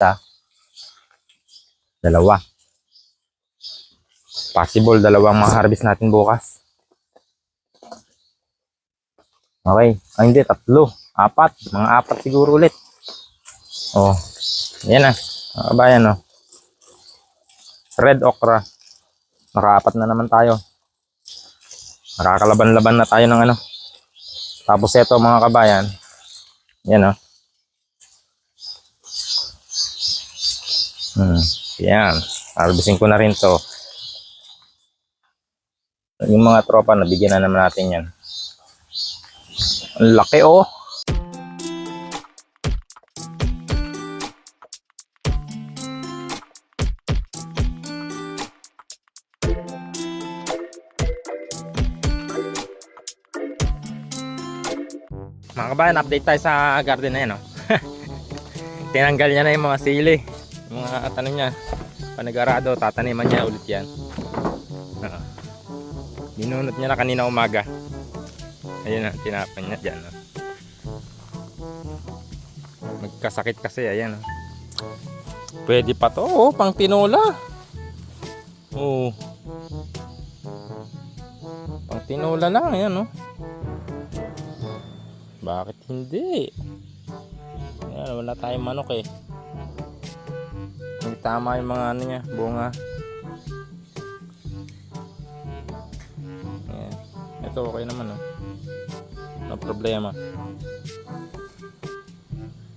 Isa. Dalawa. Possible, dalawang ma-harvest natin bukas. Okay. Ay, hindi, tatlo. Apat. Mga apat siguro ulit. Oh. Yan na. Kabayan, oh. Red okra. Nakaapat na naman tayo. Nakakalaban-laban na tayo ng ano. Tapos ito mga kabayan. Yan oh. Hmm. Yan. Harvesting ko na rin to. Yung mga tropa, nabigyan na naman natin yan. Ang laki oh. Mga kabayan, update tayo sa garden na yan, oh. Tinanggal niya na yung mga sili. Mga tanim niya. Panagarado, tataniman niya ulit yan. Binunot niya na kanina umaga. Ayun na, tinapan niya dyan. Oh. Magkasakit kasi, ayan. Oh. Pwede pa to, oh, pang tinola. Oh. Pang tinola lang, ayan, oh. Bakit hindi? Ayan, wala tayong manok eh. Hindi tama yung mga ano niya, bunga. Ayan. Ito okay naman oh. No problema.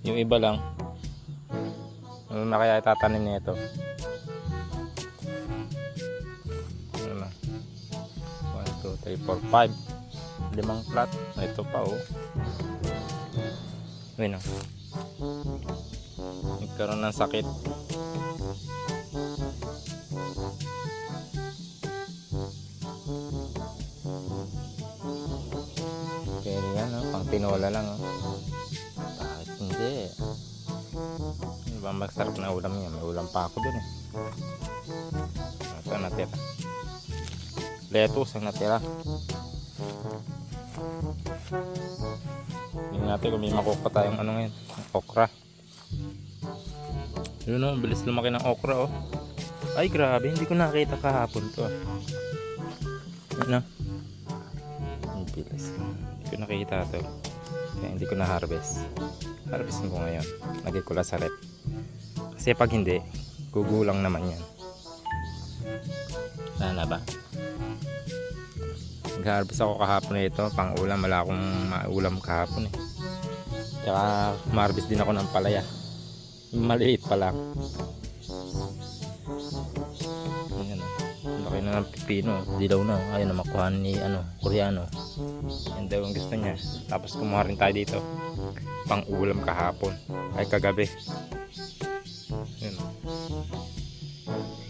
Yung iba lang. Ano na kaya itatanim niya ito? Ano na? 1, 2, 3, 4, 5 limang plat. Ito pa oh. Ayun oh. Nagkaroon ng sakit. Pwede yan oh. Pang tinola lang oh. Bakit hindi? Ano ba masarap na ulam yan? May ulam pa ako dun eh. Ito natira. Lettuce ang natira. Tingnan natin kung may makuha tayong ano ngayon. Okra. Yun o, bilis lumaki ng okra oh. Ay grabe, hindi ko nakita kahapon to. ah. Yun o. Ang bilis. Hindi ko nakita to. Kaya hindi ko na-harvest. Harvestin ko ngayon. Lagay ko lang sa rep. Kasi pag hindi, gugulang naman yan. Sana ba? Nag-harvest ako kahapon na ito, pang ulam, wala akong maulam kahapon eh. Tsaka ma-harvest din ako ng palaya. Maliit pa lang. Laki na ng pipino. Dilaw na. Ayaw na makuha ni ano, Koreano. Yan daw ang gusto niya. Tapos kumuha rin tayo dito. Pang ulam kahapon. Ay kagabi. Yan o.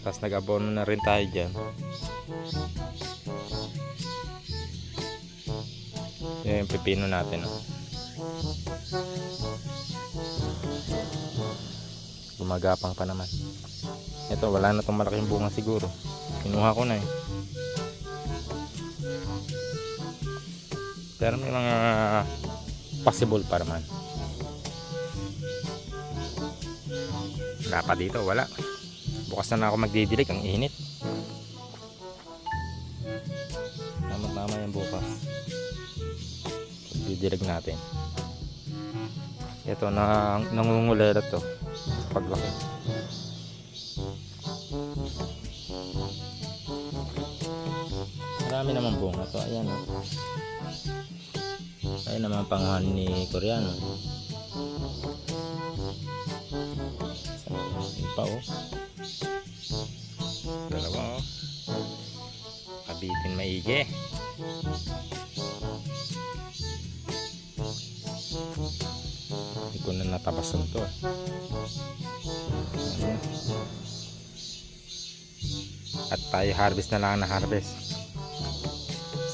Tapos nag-abono na rin tayo dyan. Yan yung pipino natin. Oh. Gumagapang pa naman. Ito, wala na itong malaking bunga siguro. Kinuha ko na eh. Pero may mga possible pa naman. Wala pa dito, wala. Bukas na, na ako magdidilig, ang init. Tama-tama yan bukas didilig natin ito na nangungulera to paglaki marami naman bunga to. Ayan o ayan naman pangahan ni Koreano. Isa pa o dalawa o kabitin maigi. Hindi ko na natabasan to. eh. At tayo harvest na lang na harvest.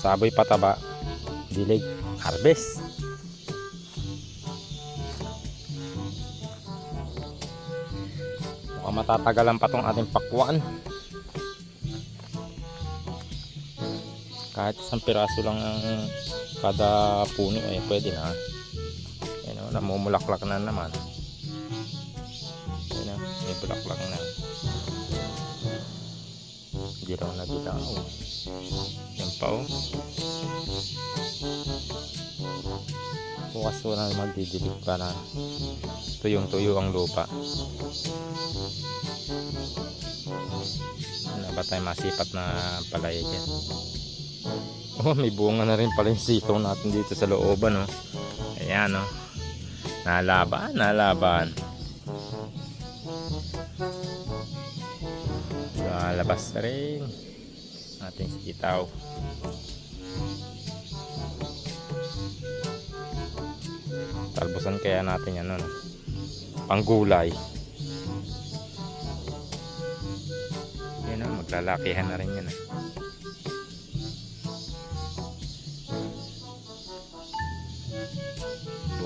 Saboy pataba, dilig, harvest. Mukhang matatagalan pa tong ating pakwan. Kahit isang piraso lang ang kada puno ay pwede na. Ayan o, namumulaklak na naman. Bulaklak na. Hindi raw nabilaw. Yan pa oh. Bukas wala na magdidilig para tuyong-tuyo ang lupa. Wala ba tayo masipat na palaya dyan? Oh, may bunga na rin pala yung sitaw natin dito sa looban, oh. Ayan, oh. Nalaban, nalaban. Lalabas na rin ating sitaw. Talbusan kaya natin yan, ano, panggulay. Yan, oh, maglalakihan na rin yan, eh.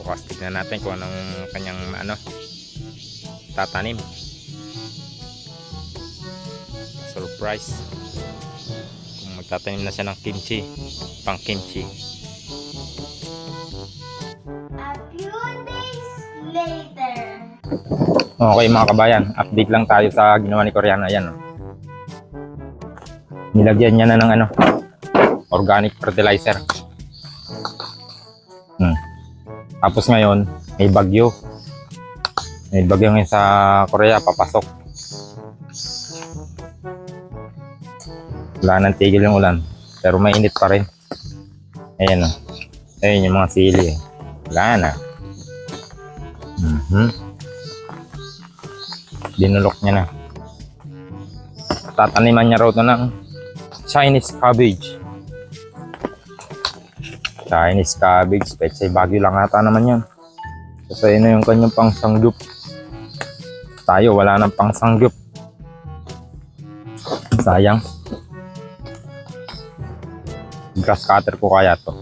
bukas tignan natin kung anong kanyang ano tatanim surprise kung magtatanim na siya ng kimchi pang kimchi A few days later. okay mga kabayan update lang tayo sa ginawa ni Koreana yan oh. nilagyan niya na ng ano organic fertilizer hmm. Tapos ngayon, may bagyo. May bagyo ngayon sa Korea, papasok. Wala nang tigil yung ulan. Pero may init pa rin. Ayan o. Ayan yung mga sili. Wala na. Mhm. Dinulok niya na. Tataniman niya raw ito ng Chinese cabbage. Chinese cabbage. Petsay bagyo lang ata naman yan. Kasi yun yung kanyang pangsanggop. Tayo, wala nang pangsanggop. Sayang. Grass cutter ko kaya to.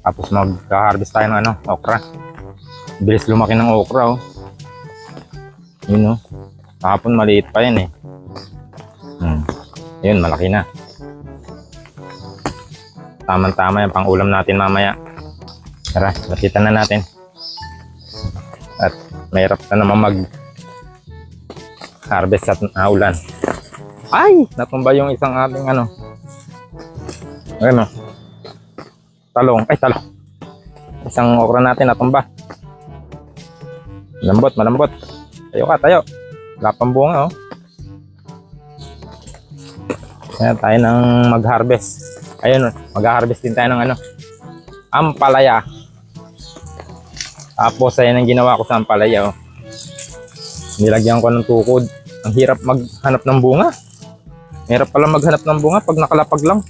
Tapos mag-harvest tayo ng ano, okra. Bilis lumaki ng okra, oh. Yun, oh. Kahapon maliit pa yan, eh. Hmm. Yun, malaki na. Tamang-tama yung pang-ulam natin mamaya. Tara, nakita na natin. At mahirap na naman mag harvest at naulan. Ay! Natumba yung isang ating ano. Ano? Talong. Ay, talong. Isang okra natin natumba. Malambot, malambot. Tayo ka, tayo. Wala pang bunga, oh. Kaya tayo nang mag-harvest. Ayun, mag-harvest din tayo ng ano, ampalaya. Tapos, ayan ang ginawa ko sa ampalaya. Oh. Nilagyan ko ng tukod. Ang hirap maghanap ng bunga. Hirap pala maghanap ng bunga pag nakalapag lang.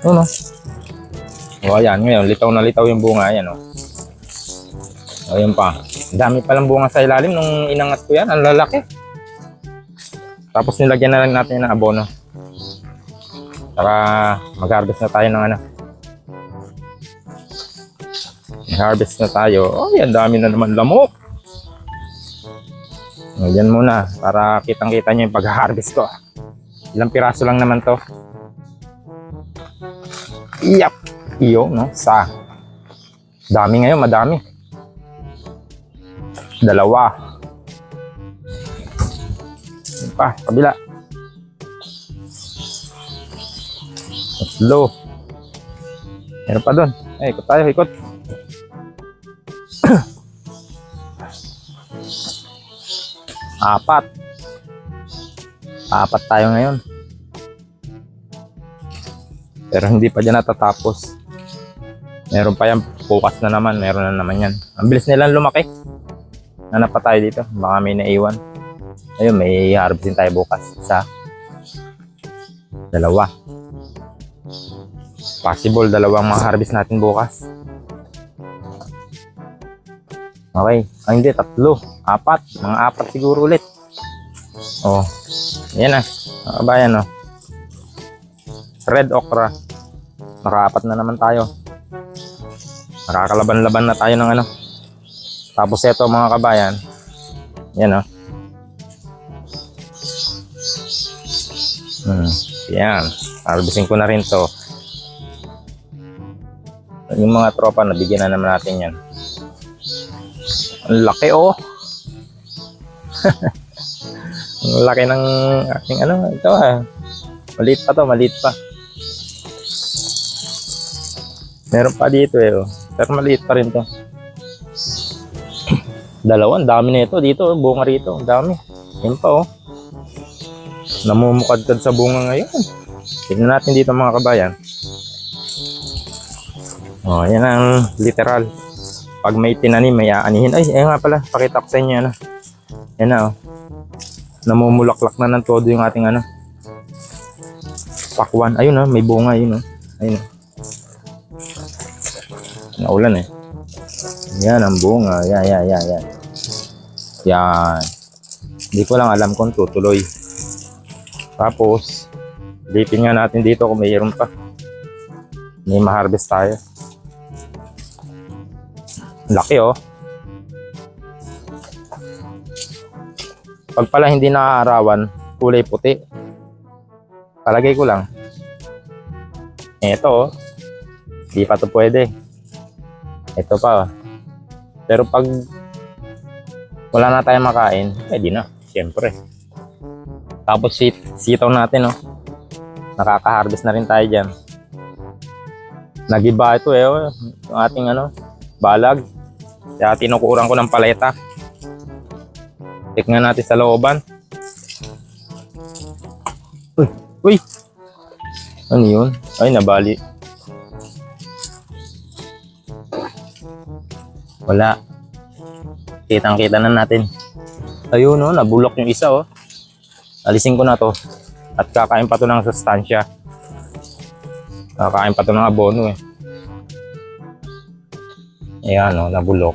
Ano? O, ayan. Ngayon, litaw na litaw yung bunga. Ayan, oh. O, yun pa. Dami palang bunga sa ilalim nung inangat ko yan. Ang lalaki. Tapos nilagyan na lang natin ng abono. Para mag-harvest na tayo ng ano. Mag-harvest na tayo. Oh, yan dami na naman lamok. O, Yan muna para kitang-kita nyo yung pag-harvest ko. Ilang piraso lang naman to. Yap! Iyo, no? Sa. Dami ngayon, madami. Dalawa. Yan pa, kabila. Tatlo. Meron pa doon. Ay, ikot tayo, ikot. Apat. Apat tayo ngayon. Pero hindi pa dyan natatapos. Meron pa yan. Bukas na naman. Meron na naman yan. Ang bilis nilang lumaki. Hanap pa tayo dito. Baka may naiwan. Ayun, may harvest din tayo bukas. Isa. Dalawa. Possible, dalawang mga harvest natin bukas. Okay. Ay, hindi, tatlo. Apat. Mga apat siguro ulit. Oh. Yan na. Mga kabayan, oh. Red okra. Nakaapat na naman tayo. Nakakalaban-laban na tayo ng ano. Tapos ito mga kabayan. Yan, oh. Hmm. Yan. Harvesting ko na rin to. Yung mga tropa, nabigyan na naman natin yan. Ang laki oh. Ang laki ng aking ano, ito ah. Maliit pa to, maliit pa. Meron pa dito eh. Oh. Pero maliit pa rin to. Dalawa, dami na ito dito. oh. Bunga rito, ang dami. Yan pa oh. Namumukadkad sa bunga ngayon. Tignan natin dito mga kabayan. Oh, yan ang literal. Pag may tinanim, may aanihin. Ay, ayun nga pala. Pakita ko sa inyo. Ano. Yan na oh. Namumulaklak na ng todo yung ating ano. Pakwan. Ayun oh, may bunga. Ayun oh. Ayun oh. Naulan eh. Yan ang bunga. Yan, yan, yan, yan. Yan. Hindi ko lang alam kung tutuloy. Tapos, lipin nga natin dito kung mayroon pa. May ma-harvest tayo. Laki oh. Pag pala hindi nakaarawan, kulay puti. Palagay ko lang. Eto oh. Di pa to pwede. Ito pa oh. Pero pag wala na tayong makain, pwede na. Siyempre. Tapos sit sitaw natin oh. Nakaka-harvest na rin tayo dyan. Nagiba ito eh oh. Yung ating ano, balag. Kaya tinukuran ko ng paleta. Tignan natin sa looban. Uy, uy. Ano yun? Ay, nabali. Wala. Kitang-kita na natin. Ayun, no, nabulok yung isa, oh. Alisin ko na to. At kakain pa to ng sustansya. Kakain pa to ng abono, eh. Ayan, no, nabulok.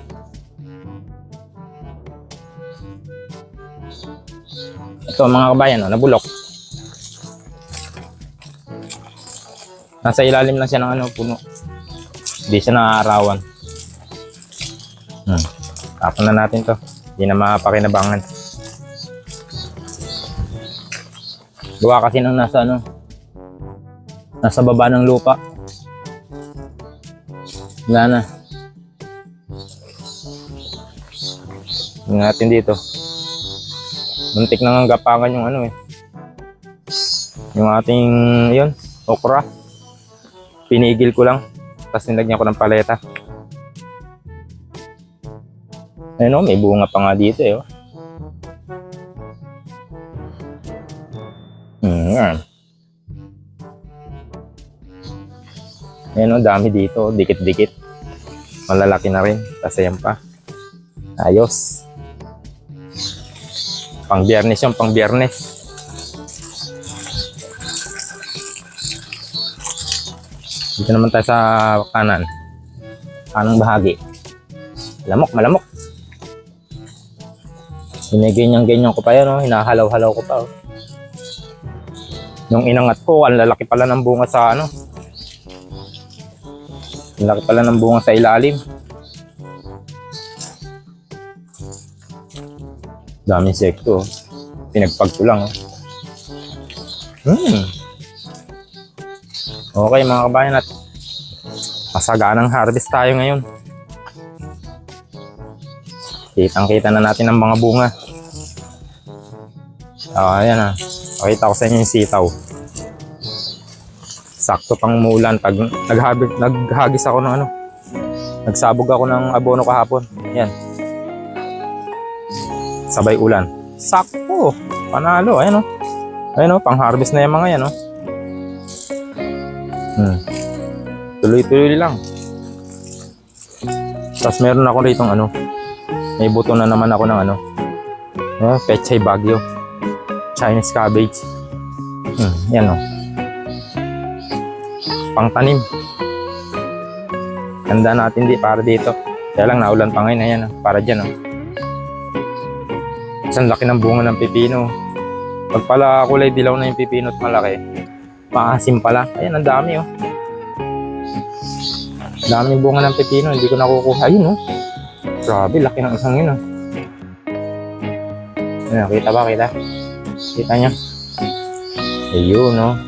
Ito, mga kabayan, no, nabulok. Nasa ilalim lang siya ng ano, puno. Hindi siya naaarawan. Hmm. Tapon na natin to. Hindi na mapakinabangan. Gawa kasi nung nasa ano, nasa baba ng lupa. Wala na. Tingnan natin dito. Muntik na nga gapangan yung ano eh. Yung ating, yun, okra. Pinigil ko lang. Tapos nilagyan ko ng paleta. Ayun o, may bunga pa nga dito eh. oh. Hmm, yan. Ayun o, dami dito. Dikit-dikit. Malalaki na rin. Tapos ayan pa. Ayos. Pang biyernes yung pang biyernes. Dito naman tayo sa kanan. Kanang bahagi. Lamok, malamok. Giniganyan-ganyan ko pa yan, oh. hinahalaw-halaw ko pa. Oh. Yung inangat ko, ang lalaki pala ng bunga sa ano. Ang laki pala ng bunga sa ilalim. Daming sekto. oh. Pinagpag ko lang. Oh. Hmm. Okay mga kabayan at masaganang harvest tayo ngayon. Kitang-kita na natin ang mga bunga. Ah, ayan ah. Pakita ko sa inyo yung sitaw. Sakto pang umulan. Pag naghagis, naghagis ako ng ano. Nagsabog ako ng abono kahapon. Yan. Sabay ulan. Sakto. Panalo. Ayan oh. Ayan oh. Pang-harvest na yung mga yan oh. Hmm. Tuloy-tuloy lang. Tapos meron ako rito ano. May buto na naman ako ng ano. Uh, pechay bagyo. Chinese cabbage. Hmm, yan o. Pangtanim. Handa natin di para dito. Kaya lang naulan pa ngayon. Ayan, oh, para dyan. Oh. Isang laki ng bunga ng pipino. Pag pala kulay dilaw na yung pipino at malaki, maasim pala. Ayan, ang dami oh. Daming bunga ng pipino, hindi ko nakukuha. Ayun oh. Grabe, laki ng isang yun ah. Ayan, kita ba? Kita? Kita niya? Ayun, no?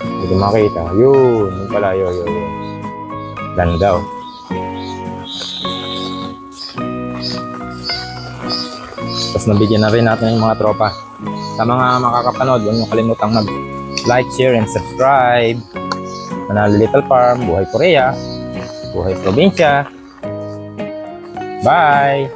Hindi makita. Yun, yun pala, yun, yun, yun. Ganda, oh. Tapos nabigyan na rin natin yung mga tropa. Sa mga makakapanood, huwag niyo kalimutang mag-like, share, and subscribe. Manalo Little Farm, Buhay Korea, Buhay Probinsya. Bye!